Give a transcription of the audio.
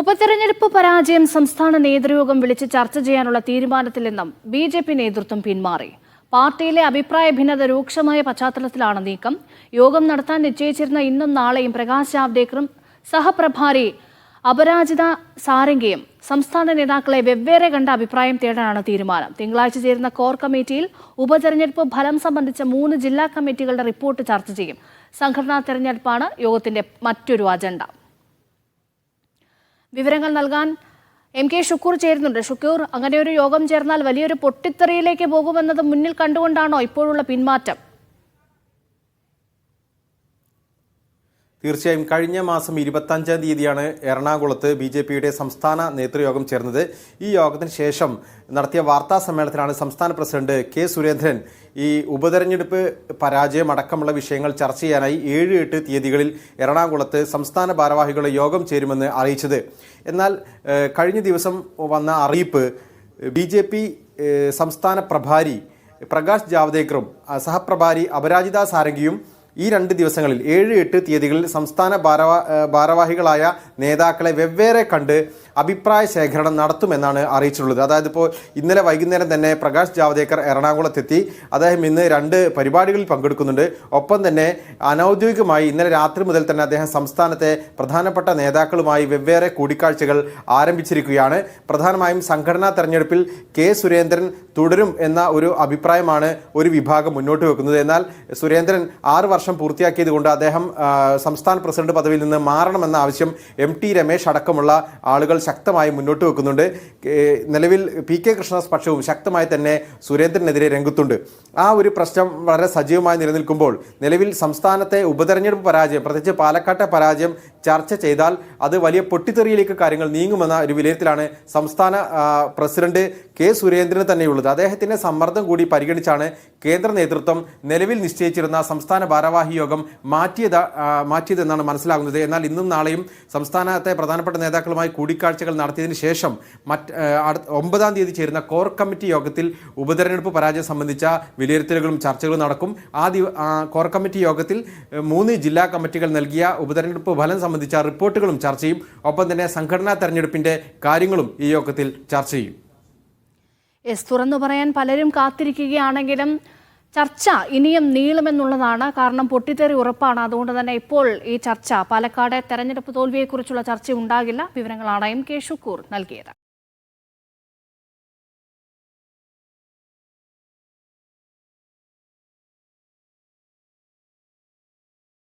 ഉപതെരഞ്ഞെടുപ്പ് പരാജയം സംസ്ഥാന നേതൃയോഗം വിളിച്ച് ചർച്ച ചെയ്യാനുള്ള തീരുമാനത്തിൽ നിന്നും ബി ജെ പി നേതൃത്വം പിന്മാറി. പാർട്ടിയിലെ അഭിപ്രായ ഭിന്നത രൂക്ഷമായ പശ്ചാത്തലത്തിലാണ് നീക്കം. യോഗം നടത്താൻ നിശ്ചയിച്ചിരുന്ന ഇന്നും നാളെയും പ്രകാശ് ജാവ്ദേക്കറും സഹപ്രഭാരി അപരാജിത സാരംഗയും സംസ്ഥാന നേതാക്കളെ വെവ്വേറെ കണ്ട അഭിപ്രായം തേടാനാണ് തീരുമാനം. തിങ്കളാഴ്ച ചേരുന്ന കോർ കമ്മിറ്റിയിൽ ഉപതെരഞ്ഞെടുപ്പ് ഫലം സംബന്ധിച്ച മൂന്ന് ജില്ലാ കമ്മിറ്റികളുടെ റിപ്പോർട്ട് ചർച്ച ചെയ്യും. സംഘടനാ തെരഞ്ഞെടുപ്പാണ് യോഗത്തിന്റെ മറ്റൊരു അജണ്ട. വിവരങ്ങൾ നൽകാൻ എം കെ ഷുക്കൂർ ചേരുന്നുണ്ട്. ഷുക്കൂർ അങ്ങനെ ഒരു യോഗം ചേർന്നാൽ വലിയൊരു പൊട്ടിത്തെറിയിലേക്ക് പോകുമെന്നത് മുന്നിൽ കണ്ടുകൊണ്ടാണോ ഇപ്പോഴുള്ള പിന്മാറ്റം? തീർച്ചയായും കഴിഞ്ഞ മാസം ഇരുപത്തഞ്ചാം തീയതിയാണ് എറണാകുളത്ത് ബി ജെ പിയുടെ സംസ്ഥാന നേതൃയോഗം ചേർന്നത്. ഈ യോഗത്തിന് ശേഷം നടത്തിയ വാർത്താ സമ്മേളനത്തിലാണ് സംസ്ഥാന പ്രസിഡന്റ് കെ സുരേന്ദ്രൻ ഈ ഉപതെരഞ്ഞെടുപ്പ് പരാജയം അടക്കമുള്ള വിഷയങ്ങൾ ചർച്ച ചെയ്യാനായി ഏഴ് എട്ട് തീയതികളിൽ എറണാകുളത്ത് സംസ്ഥാന ഭാരവാഹികളുടെ യോഗം ചേരുമെന്ന് അറിയിച്ചത്. എന്നാൽ കഴിഞ്ഞ ദിവസം വന്ന അറിയിപ്പ് ബി ജെ പി സംസ്ഥാന പ്രഭാരി പ്രകാശ് ജാവ്ദേക്കറും സഹപ്രഭാരി അപരാജിത സാരംഗിയും ഈ രണ്ട് ദിവസങ്ങളിൽ ഏഴ് എട്ട് തീയതികളിൽ സംസ്ഥാന ഭാരവാ ഭാരവാഹികളായ നേതാക്കളെ വെവ്വേറെ കണ്ട് അഭിപ്രായ ശേഖരണം നടത്തുമെന്നാണ് അറിയിച്ചിട്ടുള്ളത്. അതായത് ഇപ്പോൾ ഇന്നലെ വൈകുന്നേരം തന്നെ പ്രകാശ് ജാവ്ദേക്കർ എറണാകുളത്തെത്തി. അദ്ദേഹം ഇന്ന് രണ്ട് പരിപാടികളിൽ പങ്കെടുക്കുന്നുണ്ട്. ഒപ്പം തന്നെ അനൗദ്യോഗികമായി ഇന്നലെ രാത്രി മുതൽ തന്നെ അദ്ദേഹം സംസ്ഥാനത്തെ പ്രധാനപ്പെട്ട നേതാക്കളുമായി വെവ്വേറെ കൂടിക്കാഴ്ചകൾ ആരംഭിച്ചിരിക്കുകയാണ്. പ്രധാനമായും സംഘടനാ തെരഞ്ഞെടുപ്പിൽ കെ സുരേന്ദ്രൻ തുടരും എന്ന ഒരു അഭിപ്രായമാണ് ഒരു വിഭാഗം മുന്നോട്ട് വെക്കുന്നത്. എന്നാൽ സുരേന്ദ്രൻ ആറ് വർഷം പൂർത്തിയാക്കിയതുകൊണ്ട് അദ്ദേഹം സംസ്ഥാന പ്രസിഡന്റ് പദവിയിൽ നിന്ന് മാറണമെന്ന ആവശ്യം എം ടി രമേശ് അടക്കമുള്ള ആളുകൾ ശക്തമായി മുന്നോട്ട് വെക്കുന്നുണ്ട്. നിലവിൽ പി കെ കൃഷ്ണദാസ് പക്ഷവും ശക്തമായി തന്നെ സുരേന്ദ്രനെതിരെ രംഗത്തുണ്ട്. ആ ഒരു പ്രശ്നം വളരെ സജീവമായി നിലനിൽക്കുമ്പോൾ നിലവിൽ സംസ്ഥാനത്തെ ഉപതെരഞ്ഞെടുപ്പ് പരാജയം പ്രത്യേകിച്ച് പാലക്കാട്ടെ പരാജയം ചർച്ച ചെയ്താൽ അത് വലിയ പൊട്ടിത്തെറിയിലേക്ക് കാര്യങ്ങൾ നീങ്ങുമെന്ന ഒരു വിലയിരുത്തലാണ് സംസ്ഥാന പ്രസിഡന്റ് കെ സുരേന്ദ്രന് തന്നെയുള്ളത്. അദ്ദേഹത്തിന്റെ സമ്മർദ്ദം കൂടി പരിഗണിച്ചാണ് കേന്ദ്ര നേതൃത്വം നിലവിൽ നിശ്ചയിച്ചിരുന്ന സംസ്ഥാന ഭാരവാഹി യോഗം മാറ്റിയത് മാറ്റിയതെന്നാണ് മനസ്സിലാകുന്നത്. എന്നാൽ ഇന്നും നാളെയും സംസ്ഥാനത്തെ പ്രധാനപ്പെട്ട നേതാക്കളുമായി കൂടിക്കാഴ്ചകൾ നടത്തിയതിനു ശേഷം മറ്റ് ഒമ്പതാം തീയതി ചേരുന്ന കോർ കമ്മിറ്റി യോഗത്തിൽ ഉപതെരഞ്ഞെടുപ്പ് പരാജയം സംബന്ധിച്ച വിലയിരുത്തലുകളും ചർച്ചകളും നടക്കും. ആ കോർ കമ്മിറ്റി യോഗത്തിൽ മൂന്ന് ജില്ലാ കമ്മിറ്റികൾ നൽകിയ ഉപതെരഞ്ഞെടുപ്പ് ഫലം സംബന്ധിച്ച റിപ്പോർട്ടുകളും ചർച്ച ചെയ്യും. ഒപ്പം തന്നെ സംഘടനാ തെരഞ്ഞെടുപ്പിന്റെ കാര്യങ്ങളും ഈ യോഗത്തിൽ ചർച്ച ചെയ്യും. എസ് തുറന്നു പറയാൻ പലരും കാത്തിരിക്കുകയാണെങ്കിലും ചർച്ച ഇനിയും നീളുമെന്നുള്ളതാണ് കാരണം പൊട്ടിത്തെറി ഉറപ്പാണ്. അതുകൊണ്ട് തന്നെ ഇപ്പോൾ ഈ ചർച്ച പാലക്കാട് തെരഞ്ഞെടുപ്പ് തോൽവിയെക്കുറിച്ചുള്ള ചർച്ച ഉണ്ടാകില്ല. വിവരങ്ങളാണ് എം കെ ഷുക്കൂർ നൽകിയത്.